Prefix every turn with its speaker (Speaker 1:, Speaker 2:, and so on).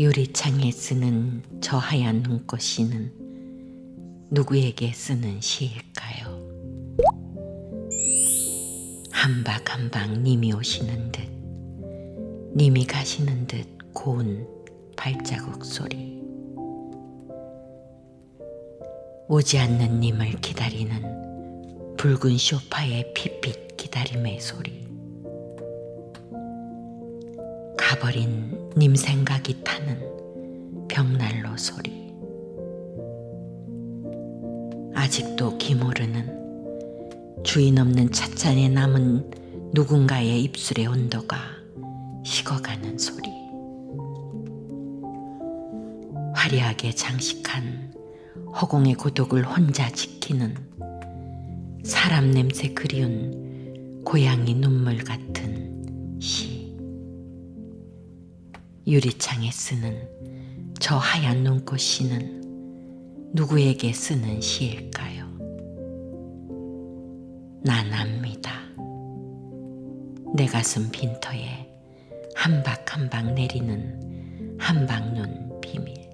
Speaker 1: 유리창에 쓰는 저 하얀 눈꽃이는 누구에게 쓰는 시일까요? 한박 한박 님이 오시는 듯 님이 가시는 듯 고운 발자국 소리 오지 않는 님을 기다리는 붉은 쇼파의 핏빛 기다림의 소리 가버린 님 생각이 타는 벽난로 소리. 아직도 기모르는 주인 없는 찻잔에 남은 누군가의 입술의 온도가 식어가는 소리. 화려하게 장식한 허공의 고독을 혼자 지키는 사람 냄새 그리운 고양이 눈물 같은 유리창에 쓰는 저 하얀 눈꽃이는 누구에게 쓰는 시일까요? 난 압니다. 내 가슴 빈터에 한박한박 내리는 한방눈 비밀.